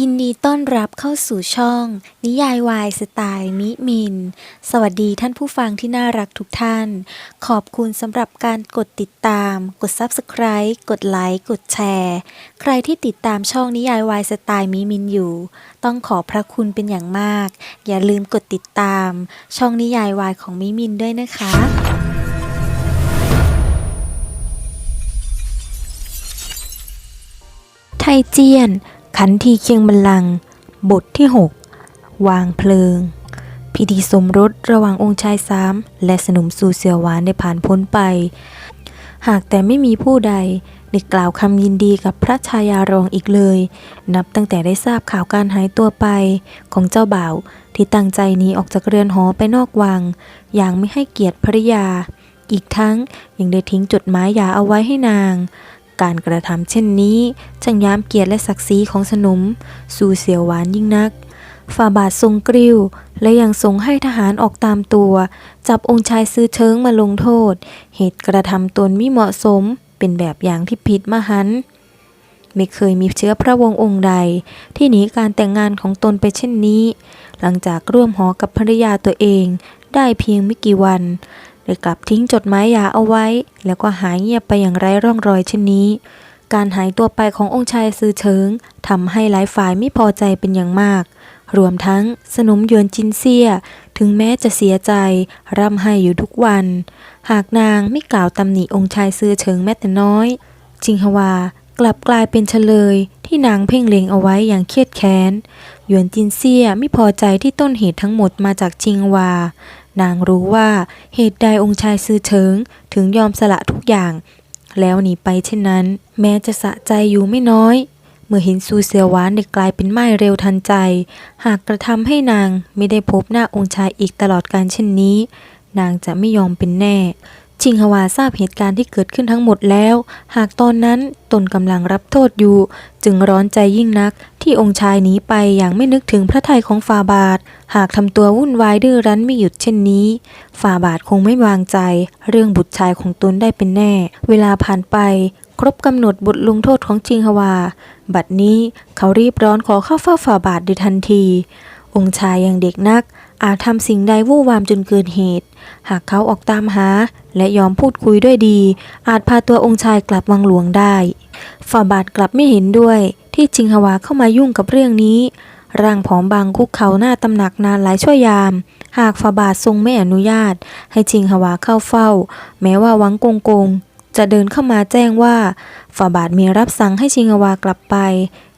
ยินดีต้อนรับเข้าสู่ช่อง นิยายวายสไตล์มิมิน สวัสดีท่านผู้ฟังที่น่ารักทุกท่าน ขอบคุณสำหรับการกดติดตาม กด Subscribe กดไลค์กดแชร์ ใครที่ติดตามช่องนิยายวายสไตล์มิมินอยู่ ต้องขอพระคุณเป็นอย่างมาก อย่าลืมกดติดตาม ช่องนิยายวายของมิมินด้วยนะคะไทเจียน ขันทีเคียงบัลลังก์บทที่ 6 วางเพลิง พิธีสมรสระหว่างองค์ชายสามและสนมสู่เสียวหวานได้ผ่านพ้นไป หากแต่ไม่มีผู้ใดได้กล่าวคำยินดีกับพระชายารองอีกเลย นับตั้งแต่ได้ทราบข่าวการหายตัวไปของเจ้าบ่าวที่ตั้งใจหนีออกจากเรือนหอไปนอกวัง อย่างไม่ให้เกียรติภริยา อีกทั้งยังได้ทิ้งจดหมายยาเอาไว้ให้นาง การกระทำเช่นนี้ช่างย้ำเกียรติและศักดิ์ศรีของสนม สู่เสียวหวานยิ่งนักฝ่าบาททรงกริ้ว และยังทรงให้ทหารออกตามตัว จับองค์ชายซื้อเชิงมาลงโทษ เหตุกระทำตนไมิเหมาะสม เป็นแบบอย่างที่ผิดมหันต์ไม่เคยมีเชื้อพระวงศ์องค์ใด ที่หนีการแต่งงานของตนไปเช่นนี้ หลังจากร่วมหอกับภรรยาตัวเองได้เพียงไม่กี่วัน ได้กลับทิ้งจดหมายหยาเอาไว้ แล้วก็หายเงียบไปอย่างไร้ร่องรอยเช่นนี้ การหายตัวไปขององค์ชายซือเฉิงทำให้หลายฝ่ายไม่พอใจเป็นอย่างมาก รวมทั้งสนมหยวนจินเซีย ถึงแม้จะเสียใจ ร่ำไห้อยู่ทุกวัน หากนางไม่กล่าวตำหนิองค์ชายซือเฉิงแม้แต่น้อย จิงฮวากลับกลายเป็นเฉลยที่นางเพ่งเล็งเอาไว้อย่างเครียดแค้น หยวนจินเซียไม่พอใจที่ต้นเหตุทั้งหมดมาจากจิงวา นางรู้ว่าเหตุใดองค์ชายซือเฉิงถึงยอมสละทุกอย่าง แล้วหนีไปเช่นนั้น แม้จะสะใจอยู่ไม่น้อย เมื่อเห็นซูเซียวหวานได้กลายเป็นไม้เร็วทันใจ หากกระทำให้นางไม่ได้พบหน้าองค์ชายอีกตลอดการเช่นนี้ นางจะไม่ยอมเป็นแน่ ชิงฮวาทราบเหตุการณ์ที่เกิดขึ้นทั้งหมดแล้ว หากตอนนั้นตนกำลังรับโทษอยู่ จึงร้อนใจยิ่งนักที่องค์ชายหนีไปอย่างไม่นึกถึงพระทัยของฟาบาท หากทำตัววุ่นวายดื้อรั้นไม่หยุดเช่นนี้ ฟาบาทคงไม่วางใจ เรื่องบุตรชายของตนได้เป็นแน่ เวลาผ่านไป ครบกำหนดบทลงโทษของจิงฮวา บัดนี้เขารีบร้อนขอเข้าเฝ้าฝ่าบาทในทันที องค์ชายยังเด็กนัก อาจทำสิ่งใดวู่วามจนเกินเหตุ หากเขาออกตามหา และยอมพูดคุยด้วยดี อาจพาตัวองค์ชายกลับวังหลวงได้ฝ่าบาทกลับไม่เห็นด้วย ที่จิงฮวาเข้ามายุ่งกับเรื่องนี้ ร่างผอมบางคุกเขาหน้าตำหนักนานหลายชั่วยาม หากฝ่าบาททรงไม่อนุญาต ให้จิงฮวาเข้าเฝ้า แม้ว่าวังกงกง จะเดินเข้ามาแจ้งว่าฝ่าบาทมีรับสั่งให้ชิงฮวากลับไป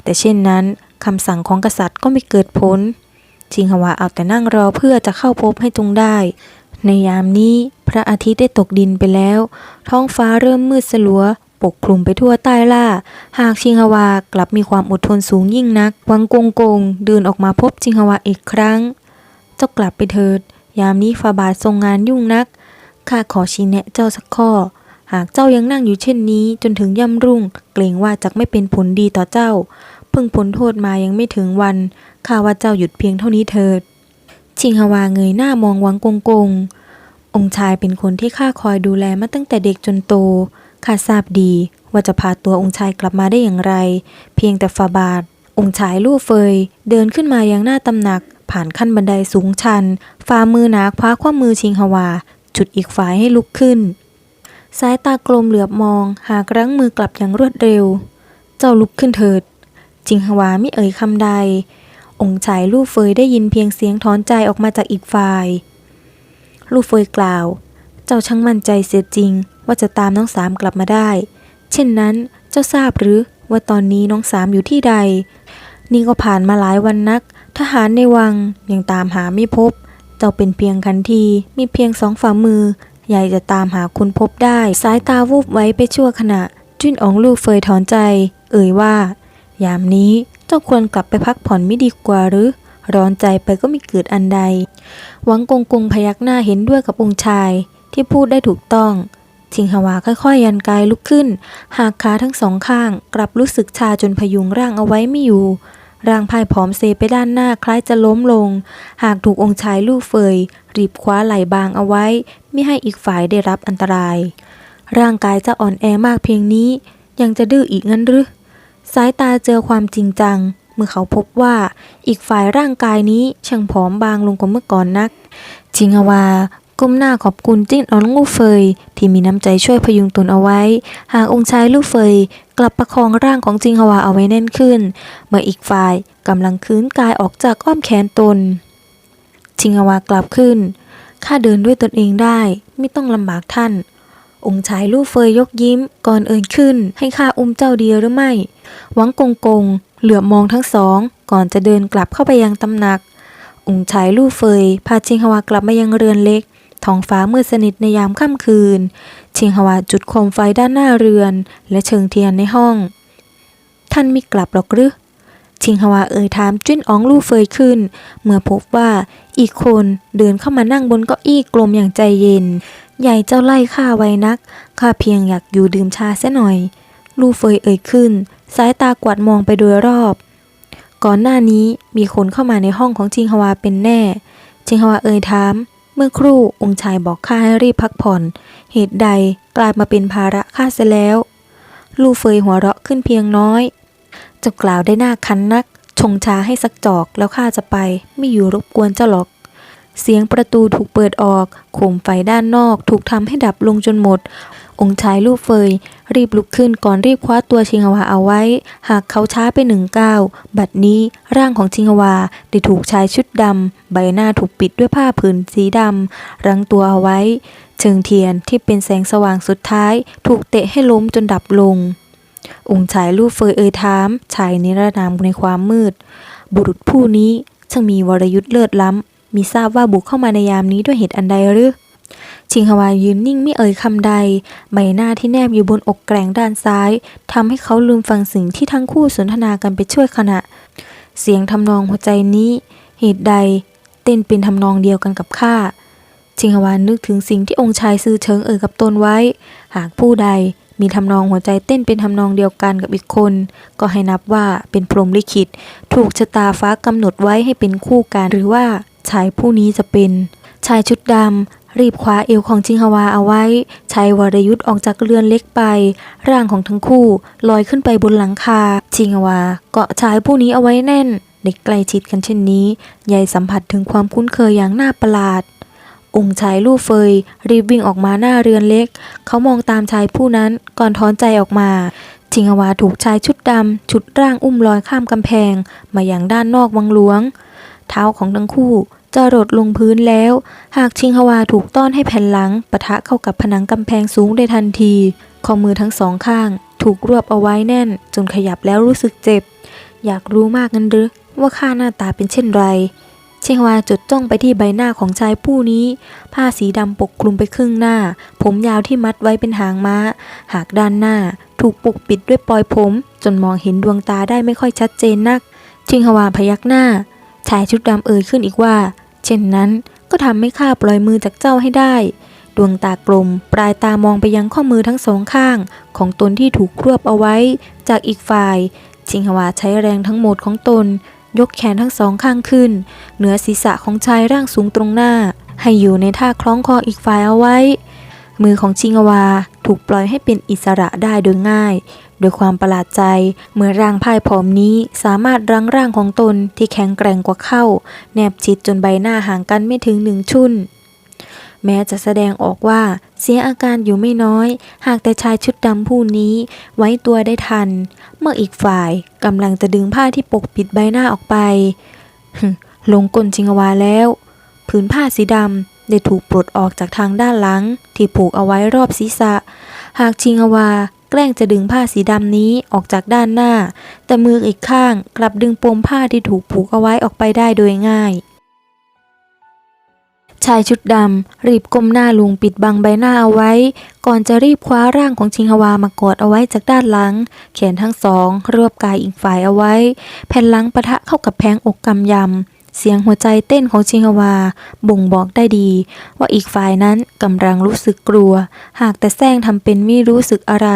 แต่เช่นนั้นคำสั่งของกษัตริย์ก็ไม่เกิดผล ชิงฮวาเอาแต่นั่งรอเพื่อจะเข้าพบให้จงได้ ในยามนี้พระอาทิตย์ได้ตกดินไปแล้ว ท้องฟ้าเริ่มมืดสลัว ปกคลุมไปทั่วใต้ล่า หากชิงฮวากลับมีความอดทนสูงยิ่งนัก วังกงกงเดินออกมาพบชิงฮวาอีกครั้ง เจ้ากลับไปเถิด ยามนี้ฟาบาททรงงานยุ่งนัก ข้าขอชี้แนะเจ้าสักข้อ หากเจ้ายังนั่งอยู่เช่นนี้จนถึงย่ำรุ่ง เกรงว่าจะไม่เป็นผลดีต่อเจ้า เพิ่งพ้นโทษมายังไม่ถึงวัน ข้าว่าเจ้าหยุดเพียงเท่านี้เถิด ชิงฮวาเงยหน้ามองวังกงกง องค์ชายเป็นคนที่ข้าคอยดูแลมาตั้งแต่เด็กจนโต ข้าทราบดีว่าจะพาตัวองค์ชายกลับมาได้อย่างไร เพียงแต่ฟาบาท องค์ชายลู่เฟย เดินขึ้นมายังหน้าตำหนัก ผ่านขั้นบันไดสูงชัน ฝ่ามือหนาคว้าข้อมือชิงฮวา จุดอีกฝ่ายให้ลุกขึ้น สายตากลมเหลือบมอง หากรั้งมือกลับอย่างรวดเร็ว เจ้าลุกขึ้นเถิด จิงฮวาไม่เอ่ยคำใด องค์ชายลู่เฟยได้ยินเพียงเสียงถอนใจออกมาจากอีกฝ่าย ลู่เฟยกล่าว เจ้าช่างมั่นใจเสียจริง ว่าจะตามน้องสามกลับมาได้ เช่นนั้นเจ้าทราบหรือว่าตอนนี้น้องสามอยู่ที่ใด นี่ก็ผ่านมาหลายวันนัก ทหารในวังยังตามหาไม่พบ เจ้าเป็นเพียงคันทีมีเพียงสองฝ่ามือใหญ่จะตามหาคุณพบได้ สายตาวูบไว้ไปชั่วขณะ จุนอองลูกเฟยถอนใจ เอ่ยว่า ยามนี้เจ้าควรกลับไปพักผ่อนไม่ดีกว่าหรือ ร้อนใจไปก็ม่เกิดอันใด หวังกงกงพยักหน้าเห็นด้วยกับองค์ชายที่พูดได้ถูกต้องชิงฮวาค่อยๆ ยันกายลุกขึ้น หากขาทั้งสองข้าง กลับรู้สึกชาจนพยุงร่างเอาไว้ไม่อยู่ ร่างพายผอมเซไปด้านหน้าคล้ายจะล้มลง หากถูกองค์ชายลูกเฟย รีบคว้าไหล่บางเอาไว้ ไม่ให้อีกฝ่ายได้รับอันตราย ร่างกายจะอ่อนแอมากเพียงนี้ ยังจะดื้ออีกงั้นหรือ สายตาเจอความจริงจัง เมื่อเขาพบว่าอีกฝ่ายร่างกายนี้ช่างผอมบางลงกว่าเมื่อก่อนนักจิงฮวาก้มหน้าขอบคุณจิ้นออนงูเฟย ที่มีน้ำใจช่วยพยุงตนเอาไว้ หากองค์ชายลู่เฟย กลับประคองร่างของจิงฮวาเอาไว้แน่นขึ้น เมื่ออีกฝ่ายกำลังคืนกายออกจากอ้อมแขนตนจิงฮวากลับขึ้นข้าเดินด้วยตนเองได้ ไม่ต้องลำบากท่าน องค์ชายลู่เฟยยกยิ้ม ก่อนเอ่ยขึ้น ให้ข้าอุ้มเจ้าเดียวหรือไม่ หวังกงกง เหลือบมองทั้งสอง ก่อนจะเดินกลับเข้าไปยังตำหนัก องค์ชายลู่เฟย พาชิงฮวากลับมายังเรือนเล็กท้องฟ้ามืดสนิทในยามค่ำคืนชิงฮวาจุดโคมไฟด้านหน้าเรือน และเชิงเทียนในห้อง ท่านไม่กลับหรอกหรือชิงฮวาเอ่ยถามจิ้นอ๋องลู่เฟยขึ้น เมื่อพบว่าอีกคนเดินเข้ามานั่งบนเก้าอี้กลมอย่างใจเย็น ใหญ่เจ้าไล่ข้าไว้นัก ข้าเพียงอยากอยู่ดื่มชาเสียหน่อย ลู่เฟยเอ่ยขึ้น สายตากวาดมองไปโดยรอบ ก่อนหน้านี้มีคนเข้ามาในห้องของชิงฮวาเป็นแน่ชิงฮวาเอ่ยถาม เมื่อครู่องค์ชายบอกข้าให้รีบพักผ่อน เหตุใดกลายมาเป็นภาระข้าเสียแล้ว ลู่เฟยหัวเราะขึ้นเพียงน้อยจ้ากล่าวได้หน่าคันนัก ชงชาให้สักจอกแล้วข้าจะไป ไม่อยู่รบกวนเจ้าหรอก เสียงประตูถูกเปิดออกโคมไฟด้านนอกถูกทำให้ดับลงจนหมด องค์ชายลูกเฟย รีบลุกขึ้นก่อนรีบคว้าตัวชิงฮวาเอาไว้ หากเขาช้าไปหนึ่งก้าวบัดนี้ร่างของชิงฮวาได้ถูกชายชุดดำใบหน้าถูกปิดด้วยผ้าผืนสีดำรั้งตัวเอาไว้ เชิงเทียนที่เป็นแสงสว่างสุดท้าย ถูกเตะให้ล้มจนดับลง องค์ชายลูกเฟยเอ่ยถามชายนิรนามในความมืด บุรุษผู้นี้ช่างมีวรยุทธ์เลิศล้ำ มีทราบว่าบุกเข้ามาในยามนี้ด้วยเหตุอันใดหรือชิงฮวายืนนิ่งไม่เอ่ยคำใด ใบหน้าที่แนบอยู่บนอกแกร่งด้านซ้ายทำให้เขาลืมฟังสิ่งที่ทั้งคู่สนทนากันไปช่วยขณะ เสียงทำนองหัวใจนี้ เหตุใด เต้นเป็นทำนองเดียวกันกับข้าชิงฮวานนึกถึงสิ่งที่องค์ชายซื่อเชิงเอ่ยกับตนไว้ หากผู้ใดมีทำนองหัวใจเต้นเป็นทำนองเดียวกันกับอีกคน ก็ให้นับว่าเป็นพรหมลิขิต ถูกชะตาฟ้ากำหนดไว้ให้เป็นคู่กันหรือว่า ชายผู้นี้จะเป็น ชายชุดดำรีบคว้าเอวของจิงฮวาเอาไว้ใช้วรยุทธ์ออกจากเรือนเล็กไป ร่างของทั้งคู่ลอยขึ้นไปบนหลังคา จิงฮวาเกาะชายผู้นี้เอาไว้แน่น เด็กใกล้ชิดกันเช่นนี้ยายสัมผัสถึงความคุ้นเคยอย่างน่าประหลาด องค์ชายลู่เฟย รีบวิ่งออกมาหน้าเรือนเล็ก เขามองตามชายผู้นั้นก่อนถอนใจออกมาชิงฮวาถูกชายชุดดำชุดร่างอุ้มลอยข้ามกำแพง มาอย่างด้านนอกวังหลวง เท้าของทั้งคู่จะรดลงพื้นแล้ว หากชิงฮวาถูกต้อนให้แผ่นหลังปะทะเข้ากับผนังกำแพงสูงได้ทันที ข้อมือทั้งสองข้าง ถูกรวบเอาไว้แน่น จนขยับแล้วรู้สึกเจ็บ อยากรู้มากงั้นหรือว่าข้าหน้าตาเป็นเช่นไรชิงฮวาจดจ้องไปที่ใบหน้าของชายผู้นี้ ผ้าสีดำปกคลุมไปครึ่งหน้า ผมยาวที่มัดไว้เป็นหางม้า หากด้านหน้าถูกปกปิดด้วยปลอยผม จนมองเห็นดวงตาได้ไม่ค่อยชัดเจนนัก ชิงฮวาพยักหน้า ชายชุดดำเอ่ยขึ้นอีกว่า เช่นนั้นก็ทำให้ข้าปล่อยมือจากเจ้าให้ได้ ดวงตากลม ปลายตามองไปยังข้อมือทั้งสองข้าง ของตนที่ถูกรวบเอาไว้ จากอีกฝ่าย ชิงฮวาใช้แรงทั้งหมดของตน ยกแขนทั้งสองข้างขึ้น เหนือศีรษะของชายร่างสูงตรงหน้า ให้อยู่ในท่าคล้องคออีกฝ่ายเอาไว้ มือของชิงฮวาถูกปล่อยให้เป็นอิสระได้โดยง่าย โดยความประหลาดใจ เมื่อร่างพ่ายผอมนี้สามารถรั้งร่างของตนที่แข็งแกร่งกว่าเข้า แนบชิดจนใบหน้าห่างกันไม่ถึงหนึ่งชุนแม้จะแสดงออกว่าเสียอาการอยู่ไม่น้อย หากแต่ชายชุดดำผู้นี้ไว้ตัวได้ทัน เมื่ออีกฝ่ายกำลังจะดึงผ้าที่ปกปิดใบหน้าออกไปลงกลจิงวาแล้ว ผืนผ้าสีดำได้ถูกปลดออกจากทางด้านหลัง ที่ผูกเอาไว้รอบศีรษะ หากชิงวา กล้งจะดึงผ้าสีดำนี้ออกจากด้านหน้า แต่มืออีกข้างกลับดึงปมผ้าที่ถูกผูกเอาไว้ออกไปได้โดยง่าย ชายชุดดำรีบก้มหน้าลุงปิดบังใบหน้าเอาไว้ ก่อนจะรีบคว้าร่างของชิงฮวามากอดเอาไว้จากด้านหลัง แขนทั้งสองรวบกายอีกฝ่ายเอาไว้ แผ่นหลังปะทะเข้ากับแผงอกกำยำ เสียงหัวใจเต้นของชิงฮวา บ่งบอกได้ดี ว่าอีกฝ่ายนั้นกำลังรู้สึกกลัว หากแต่แซงทำเป็นไม่รู้สึกอะไร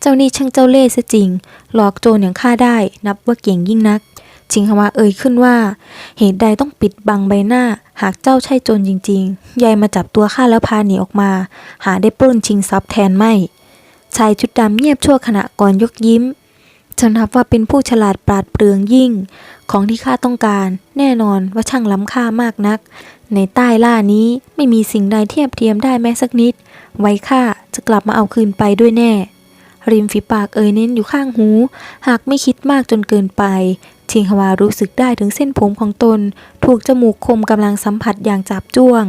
เจ้านี่ช่างเจ้าเล่ห์ซะจริง หลอกโจรอย่างข้าได้ นับว่าเก่งยิ่งนัก ชิงฮวาเอ่ยขึ้นว่า เหตุใดต้องปิดบังใบหน้า หากเจ้าใช่โจรจริง ๆ ยายมาจับตัวข้าแล้วพาหนีออกมา หาได้ปล้นชิงทรัพย์แทนไม่ ชายชุดดำเงียบชั่วขณะก่อนยกยิ้ม จะนับว่าเป็นผู้ฉลาดปราดเปรื่องยิ่ง ของที่ข้าต้องการ แน่นอนว่าช่างล้ำค่ามากนัก ในใต้ล่านี้ไม่มีสิ่งใดเทียบเทียมได้แม้สักนิด ไว้ข้าจะกลับมาเอาคืนไปด้วยแน่ ริมฝีปากเอ่ยเน้นอยู่ข้างหู หากไม่คิดมากจนเกินไป ชิงฮวารู้สึกได้ถึงเส้นผมของตน ถูกจมูกคมกำลังสัมผัสอย่างจับจ้วง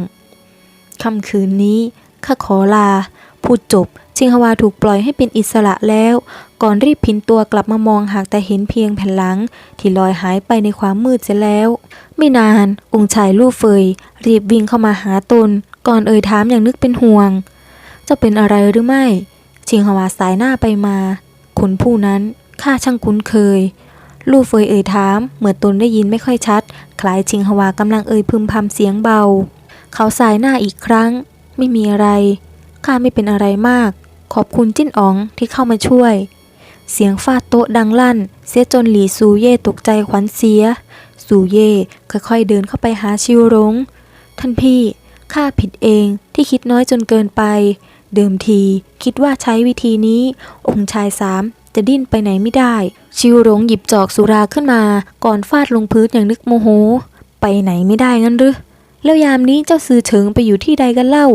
ค่ำคืนนี้ข้าขอลาพูดจบ ชิงฮวาถูกปล่อยให้เป็นอิสระแล้ว ก่อนรีบพินตัวกลับมามองหากแต่เห็นเพียงแผ่นหลัง ที่ลอยหายไปในความมืดเสียแล้ว ไม่นานองค์ชายลู่เฟย รีบวิ่งเข้ามาหาตน ก่อนเอ่ยถามอย่างนึกเป็นห่วง จะเป็นอะไรหรือไม่ ชิงฮวาสายหน้าไปมา คนผู้นั้นข้าช่างคุ้นเคยลู่เฟยเอ่ยถาม เหมือนตนได้ยินไม่ค่อยชัด คล้ายชิงฮวากำลังเอ่ยพึมพำเสียงเบา เขาสายหน้าอีกครั้ง ไม่มีอะไร ข้าไม่เป็นอะไรมาก ขอบคุณจิ้นอ๋องที่เข้ามาช่วย เสียงฟาดโต๊ะดังลั่น เสียจนหลีซูเย่ตกใจขวัญเสีย ซูเย่ค่อยๆเดินเข้าไปหาชิวรง ท่านพี่ข้าผิดเองที่คิดน้อยจนเกินไป เดิมทีคิดว่าใช้วิธีนี้ องค์ชายสามจะดิ้นไปไหนไม่ได้ ชิวรงหยิบจอกสุราขึ้นมา ก่อนฟาดลงพื้นอย่างนึกโมโห ไปไหนไม่ได้งั้นหรือแล้วยามนี้เจ้าซือเฉิงไปอยู่ที่ใดกันเล่า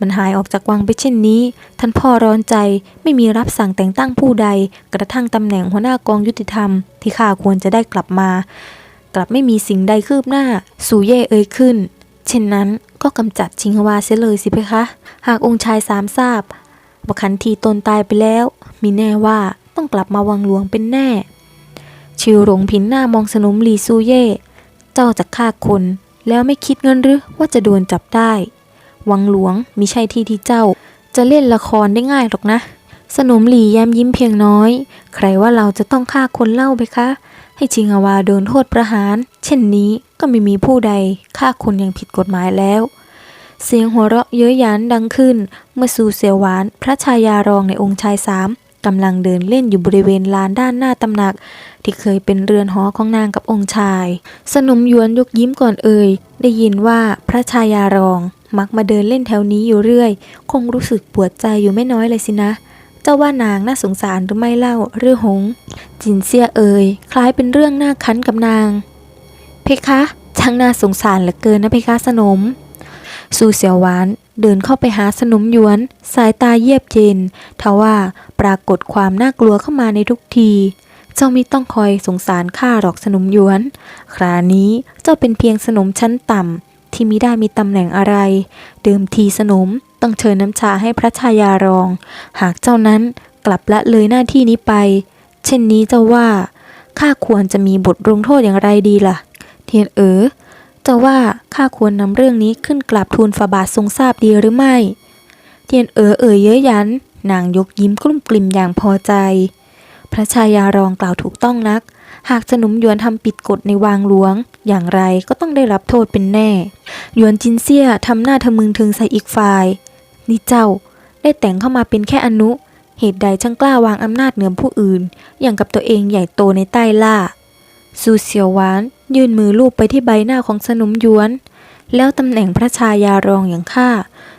มันหายออกจากวังไปเช่นนี้ ท่านพ่อร้อนใจไม่มีรับสั่งแต่งตั้งผู้ใด กระทั่งตำแหน่งหัวหน้ากองยุติธรรม ที่ข้าควรจะได้กลับมา กลับไม่มีสิ่งใดคืบหน้า สู่เย่เอ่ยขึ้น เช่นนั้นก็กำจัดชิงฮวาเสียเลยสิเพคะ หากองค์ชายสามทราบว่าขันทีตนตายไปแล้ว มีแน่ว่าต้องกลับมาวังหลวงเป็นแน่ ชิวหลงผินหน้ามองสนมลีซูเย่เจ้าจะฆ่าคนแล้วไม่คิดเงินหรือว่าจะโดนจับได้ วังหลวงมิใช่ที่ที่เจ้า จะเล่นละครได้ง่ายหรอกนะ สนมหลีแย้มยิ้มเพียงน้อย ใครว่าเราจะต้องฆ่าคนเล่าไปคะ ให้ชิงอาวาโดนโทษประหาร เช่นนี้ก็ไม่มีผู้ใดฆ่าคนอย่างผิดกฎหมายแล้ว เสียงหัวเราะเย้ยหยันดังขึ้น เมื่อสูเสียวหวาน พระชายารองในองค์ชายสามกำลังเดินเล่นอยู่บริเวณลานด้านหน้าตำหนัก ที่เคยเป็นเรือนหอของนางกับองค์ชาย สนมยวนยกยิ้มก่อนเอ่ยได้ยินว่าพระชายารอง มักมาเดินเล่นแถวนี้อยู่เรื่อย คงรู้สึกปวดใจอยู่ไม่น้อยเลยสินะ เจ้าว่านางน่าสงสารหรือไม่เล่าเรื่องหง จินเซียเอ่ยคล้ายเป็นเรื่องน่าคันกับนาง เพคะช่างน่าสงสารเหลือเกินนะเพคะสนม สูเสียวหวานเดินเข้าไปหาสนมยวน สายตาเยียบเย็นทว่าปรากฏความน่ากลัวเข้ามาในทุกที เจ้ามิต้องคอยสงสารข้าหรอกสนมยวน ครานี้เจ้าเป็นเพียงสนมชั้นต่ำ ที่มิได้มีตำแหน่งอะไร เดิมทีสนมต้องเชิญน้ำชาให้พระชายารอง หากเจ้านั้นกลับละเลยหน้าที่นี้ไป เช่นนี้เจ้าว่าข้าควรจะมีบทลงโทษอย่างไรดีล่ะ เทียนเอ๋อจะว่าข้าควรนำเรื่องนี้ขึ้นกราบทูลฝาบาททรงทราบดีหรือไม่ เทียนเอ๋อเอ่ยเย้ยยันนางยกยิ้มกลุ้มกลิ่มอย่างพอใจ พระชายารองกล่าวถูกต้องนัก หากสนุมหยวนทำผิดกฎในวางหลวง อย่างไรก็ต้องได้รับโทษเป็นแน่ หยวนจินเซียทำหน้าทะมึงถึงใส่อีกฝ่าย นี่เจ้า ได้แต่งเข้ามาเป็นแค่อนุ เหตุใดช่างกล้าวางอำนาจเหนือผู้อื่น อย่างกับตัวเองใหญ่โตในใต้ล่าซูเสียวหวาน ยื่นมือลูบไปที่ใบหน้าของสนุมหยวน แล้วตำแหน่งพระชายารองอย่างข้า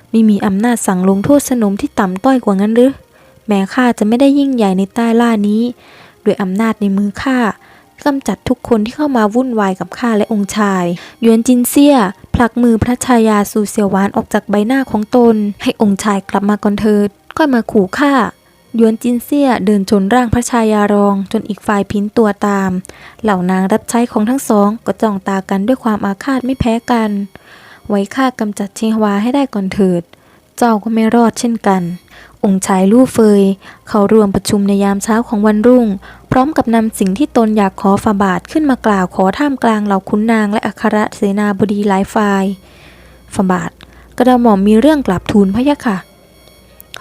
ไม่มีอำนาจสั่งลงโทษสนมที่ต่ำต้อยกว่างั้นหรือ แม้ข้าจะไม่ได้ยิ่งใหญ่ในใต้ล่านี้ ด้วยอำนาจในมือข้า กำจัดทุกคนที่เข้ามาวุ่นวายกับข้าและองค์ชายยวนจินเซียผลักมือพระชายาซูเสียวหวานออกจากใบหน้าของตน ให้องค์ชายกลับมาก่อนเถิดค่อยมาขู่ข้ายวนจินเซียเดินชนร่างพระชายารองจนอีกฝ่ายพินตัวตาม เหล่านางรับใช้ของทั้งสองก็จ้องตากันด้วยความอาฆาตไม่แพ้กัน ไว้ข้ากำจัดเชิงวาให้ได้ก่อนเถิด เจ้าก็ไม่รอดเช่นกัน องค์ชายลู่เฟย เขารวมประชุมในยามเช้าของวันรุ่ง พร้อมกับนำสิ่งที่ตนอยากขอฝ่าบาทขึ้นมากล่าวขอท่ามกลางเหล่าขุนนางและอัครเสนาบดีหลายฝ่ายฝ่าบาทกระหม่อมมีเรื่องกลับทูลพะยะค่ะ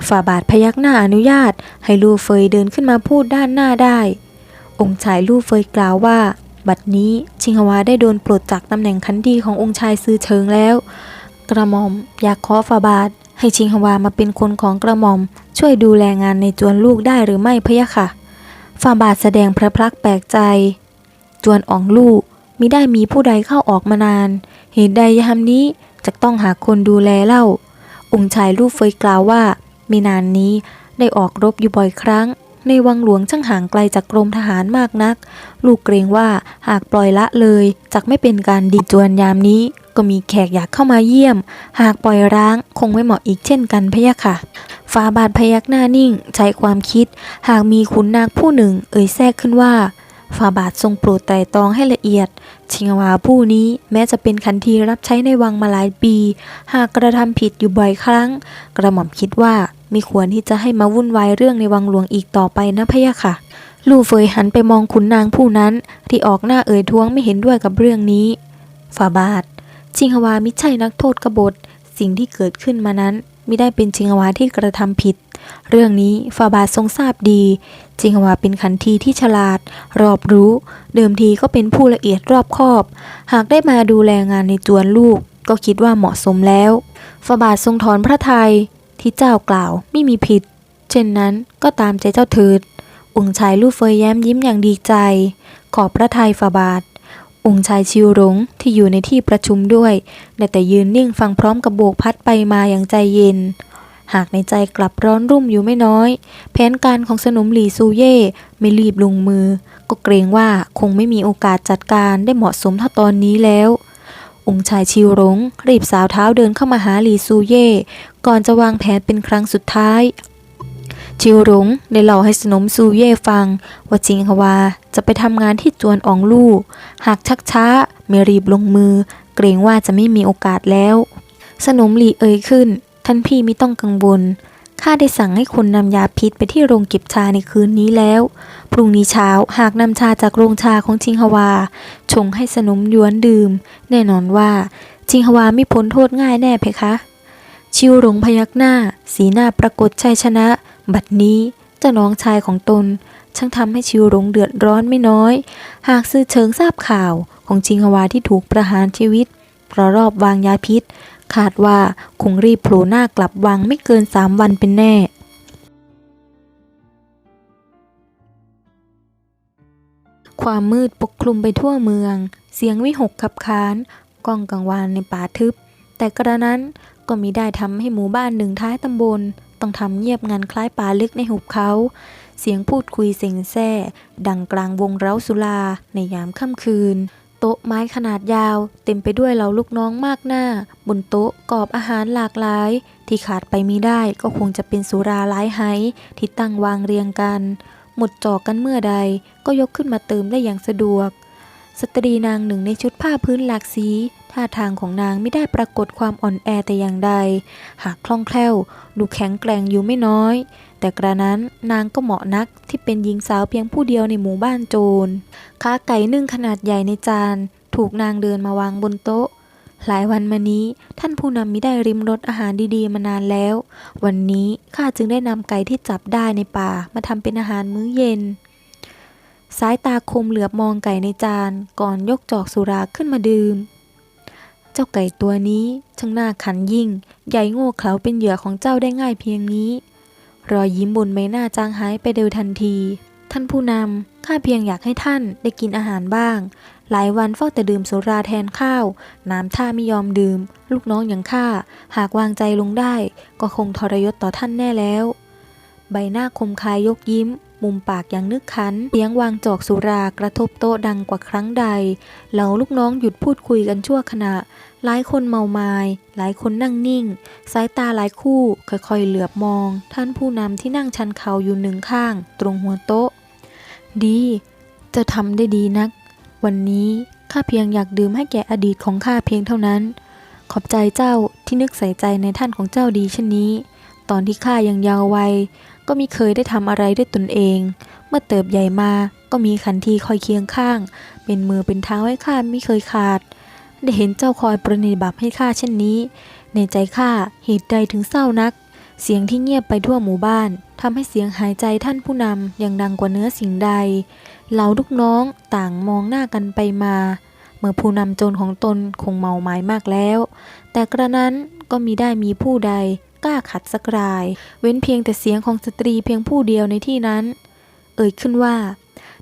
ฝ่าบาทพยักหน้าอนุญาต ให้ลู่เฟยเดินขึ้นมาพูดด้านหน้าได้ องค์ชายลู่เฟยกล่าวว่า บัดนี้ชิงฮวาได้โดนปลดจากตำแหน่งคันดีขององค์ชายซือเชิงแล้ว กระหม่อมอยากขอฝ่าบาท ให้ชิงฮวามาเป็นคนของกระหม่อม ช่วยดูแลงานในจวนลูกได้หรือไม่พะยะค่ะฝ่าบาทแสดงพระพลักแปลกใจ จวนอ่องลูกมิได้มีผู้ใดเข้าออกมานาน เหตุใดยามนี้จะต้องหาคนดูแลเล่า องค์ชายลูกเฟยกล่าวว่ามีนานนี้ได้ออกรบอยู่บ่อยครั้ง ในวังหลวงช่างห่างไกลจากกรมทหารมากนัก ลูกเกรงว่าหากปล่อยละเลยจักไม่เป็นการดีจวนยามนี้ ก็มีแขกอยากเข้ามาเยี่ยม หากปล่อยร้างคงไม่เหมาะอีกเช่นกันพะยะค่ะฟาบาทพยักหน้านิ่งใช้ความคิด หากมีขุนนางผู้หนึ่ง เอ่ยแทรกขึ้นว่าฟาบาททรงโปรดไตร่ตรองให้ละเอียด ชิงวาผู้นี้แม้จะเป็นขันทีรับใช้ในวังมาหลายปี หากกระทำผิดอยู่บ่อยครั้ง กระหม่อมคิดว่ามีควรที่จะให้มาวุ่นวายเรื่องในวังหลวงอีกต่อไปนะพะยะค่ะ ลู่เฟยหันไปมองขุนนางผู้นั้น ที่ออกหน้าเอ่ยท้วงไม่เห็นด้วยกับเรื่องนี้ฟาบาท ชิงฮวามิใช่นักโทษกบฏ สิ่งที่เกิดขึ้นมานั้นไม่ได้เป็นชิงฮวาที่กระทำผิด เรื่องนี้ฟาบาททรงทราบดี ชิงฮวาเป็นขันทีที่ฉลาด รอบรู้ เดิมทีก็เป็นผู้ละเอียดรอบคอบ หากได้มาดูแลงานในจวนลูก ก็คิดว่าเหมาะสมแล้วฟาบาททรงถอนพระทัยที่เจ้ากล่าวไม่มีผิด เช่นนั้นก็ตามใจเจ้าเถิดองค์ชายลู่เฟยแย้มยิ้มอย่างดีใจ ขอบพระทัยฟาบาท องค์ชายชิวหลงที่อยู่ในที่ประชุมด้วยได้แต่ยืนนิ่งฟังพร้อมกับโบกพัดไปมาอย่างใจเย็น หากในใจกลับร้อนรุ่มอยู่ไม่น้อย แผนการของสนมหลีซูเย่ไม่รีบลงมือ ก็เกรงว่าคงไม่มีโอกาสจัดการได้เหมาะสมเท่าตอนนี้แล้ว องค์ชายชิวหลงรีบสาวเท้าเดินเข้ามาหาหลีซูเย่ก่อนจะวางแผนเป็นครั้งสุดท้าย ชิวหลงได้เล่าให้สนมซูเย่ฟัง ว่าจิงฮวาจะไปทำงานที่จวนอองลู่ หากชักช้าไม่รีบลงมือ เกรงว่าจะไม่มีโอกาสแล้ว สนมหลีเอ่ยขึ้น ท่านพี่ไม่ต้องกังวลข้าได้สั่งให้คนนำยาพิษไปที่โรงเก็บชาในคืนนี้แล้ว พรุ่งนี้เช้าหากนำชาจากโรงชาของชิงฮวา ชงให้สนมย้วนดื่ม แน่นอนว่า ชิงฮวาไม่พ้นโทษง่ายแน่เพคะ ชิวหลงพยักหน้า สีหน้าปรากฏชัยชนะ บัดนี้เจ้าน้องชายของตนช่างทำให้ชิวหลงเดือดร้อนไม่น้อย หากซื่อเชิงทราบข่าวของชิงฮวาที่ถูกประหารชีวิต เพราะรอบวางยาพิษ คาดว่าคงรีบโผล่หน้ากลับวังไม่เกินสามวันเป็นแน่ความมืดปกคลุมไปทั่วเมือง เสียงวิหกขับขานก้องกังวานในป่าทึบ แต่กระนั้นก็มิได้ทำให้หมู่บ้านหนึ่งท้ายตำบล ต้องทำเงียบงันคล้ายป่าลึกในหุบเขา เสียงพูดคุยเซ็งแซ่ ดังกลางวงเร้าสุลาในยามค่ำคืน โต๊ะไม้ขนาดยาว เต็มไปด้วยเหล่าลูกน้องมากหน้า บนโต๊ะกอบอาหารหลากหลาย ที่ขาดไปมิได้ก็คงจะเป็นสุราหลายไฮที่ตั้งวางเรียงกัน หมดจอกกันเมื่อใดก็ยกขึ้นมาเติมได้อย่างสะดวก สตรีนางหนึ่งในชุดผ้าพื้นหลากสีท่าทางของนางไม่ได้ปรากฏความอ่อนแอแต่อย่างใด หากคล่องแคล่ว ดูแข็งแกร่งอยู่ไม่น้อย แต่กระนั้นนางก็เหมาะนักที่เป็นหญิงสาวเพียงผู้เดียวในหมู่บ้านโจรขาไก่นึ่งขนาดใหญ่ในจาน ถูกนางเดินมาวางบนโต๊ะ หลายวันมานี้ท่านผู้นำมิได้ริมรสอาหารดีๆมานานแล้ว วันนี้ข้าจึงได้นำไก่ที่จับได้ในป่ามาทำเป็นอาหารมื้อเย็น สายตาคมเหลือบมองไก่ในจานก่อนยกจอกสุราขึ้นมาดื่ม เจ้าไก่ตัวนี้ช่างน่าขันยิ่ง ใหญ่โง่เขลาเป็นเหยื่อของเจ้าได้ง่ายเพียงนี้ รอยยิ้มบนใบหน้าจางหายไปเร็วทันที ท่านผู้นำข้าเพียงอยากให้ท่านได้กินอาหารบ้าง หลายวันเฝ้าแต่ดื่มสุราแทนข้าว น้ำท่าไม่ยอมดื่ม ลูกน้องอย่างข้าหากวางใจลงได้ ก็คงทรยศต่อท่านแน่แล้ว ใบหน้าคมคายยกยิ้ม มุมปากย่างนึกขันเสียงวางจอกสุรากระทบโต๊ะดังกว่าครั้งใด เหล่าลูกน้องหยุดพูดคุยกันชั่วขณะ หลายคนเมาไมาย หลายคนนั่งนิ่ง สายตาหลายคู่ค่อยๆเหลือบมอง ท่านผู้นำที่นั่งชันเข่าอยู่หนึ่งข้าง ตรงหัวโต๊ะ ดี จะทำได้ดีนัก วันนี้ข้าเพียงอยากดื่มให้แก่อดีตของข้าเพียงเท่านั้น ขอบใจเจ้าที่นึกใส่ใจในท่านของเจ้าดีเช่นนี้ ตอนที่ข้ายังเยาว์วัย ก็มิเคยได้ทำอะไรด้วยตนเอง เมื่อเติบใหญ่มาก็มีขันทีคอยเคียงข้าง เป็นมือเป็นเท้าให้ข้าไม่เคยขาด ได้เห็นเจ้าคอยประนิบัติให้ข้าเช่นนี้ ในใจข้าเหตุใดถึงเศร้านัก เสียงที่เงียบไปทั่วหมู่บ้านทำให้เสียงหายใจท่านผู้นำยังดังกว่าเนื้อสิ่งใด เหล่าลูกน้องต่างมองหน้ากันไปมา เมื่อผู้นำโจรของตนคงเมาหมายมากแล้ว แต่กระนั้นก็มีได้มีผู้ใด กล้าขัดสักราย เว้นเพียงแต่เสียงของสตรีเพียงผู้เดียวในที่นั้น เอ่ยขึ้นว่า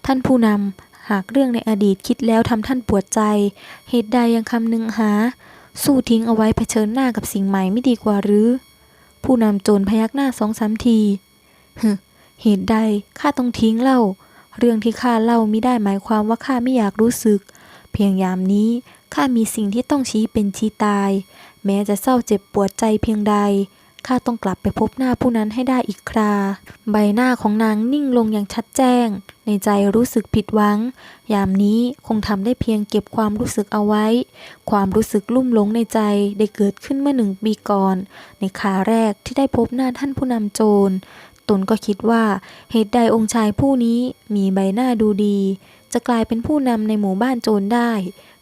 ท่านผู้นำหากเรื่องในอดีตคิดแล้วทำท่านปวดใจ เหตุใดยังคำนึงหา สู้ทิ้งเอาไว้เผชิญหน้ากับสิ่งใหม่ไม่ดีกว่าหรือ ผู้นำโจรพยักหน้าสองสามทีฮึเหตุใดข้าต้องทิ้งเล่า เรื่องที่ข้าเล่ามิได้หมายความว่าข้าไม่อยากรู้สึก เพียงยามนี้ข้ามีสิ่งที่ต้องชี้เป็นชี้ตาย แม้จะเศร้าเจ็บปวดใจเพียงใด ข้าต้องกลับไปพบหน้าผู้นั้นให้ได้อีกครา ใบหน้าของนางนิ่งลงอย่างชัดแจ้ง ในใจรู้สึกผิดหวัง ยามนี้คงทำได้เพียงเก็บความรู้สึกเอาไว้ ความรู้สึกลุ่มหลงในใจได้เกิดขึ้นเมื่อหนึ่งปีก่อน ในขาแรกที่ได้พบหน้าท่านผู้นำโจร ตนก็คิดว่าเหตุใดองค์ชายผู้นี้มีใบหน้าดูดี จะกลายเป็นผู้นำในหมู่บ้านโจรได้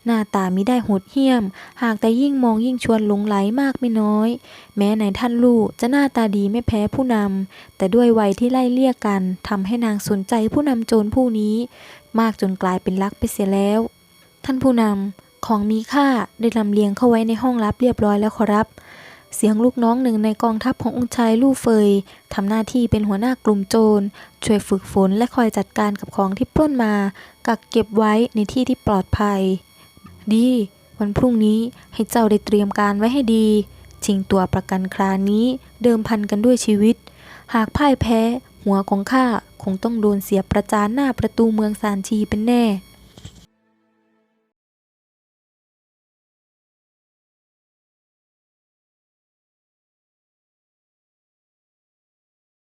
หน้าตามิได้โหดเหี้ยม หากแต่ยิ่งมองยิ่งชวนหลงไหลมากไม่น้อย แม้ในท่านลูกจะหน้าตาดีไม่แพ้ผู้นำ แต่ด้วยวัยที่ไล่เลี่ยกันทำให้นางสนใจผู้นำโจรผู้นี้ มากจนกลายเป็นรักไปเสียแล้ว ท่านผู้นำของมีค่าได้ลำเลียงเข้าไว้ในห้องลับเรียบร้อยแล้วขอรับ เสียงลูกน้องหนึ่งในกองทัพขององค์ชายลู่เฟยทำหน้าที่เป็นหัวหน้ากลุ่มโจร ช่วยฝึกฝนและคอยจัดการกับของที่ปล้นมา กักเก็บไว้ในที่ที่ปลอดภัย ดี วันพรุ่งนี้ให้เจ้าได้เตรียมการไว้ให้ดีชิงตัวประกันครานี้เดิมพันกันด้วยชีวิต หากพ่ายแพ้ หัวของข้าคงต้องโดนเสียประจานหน้าประตูเมืองซานชีเป็นแน่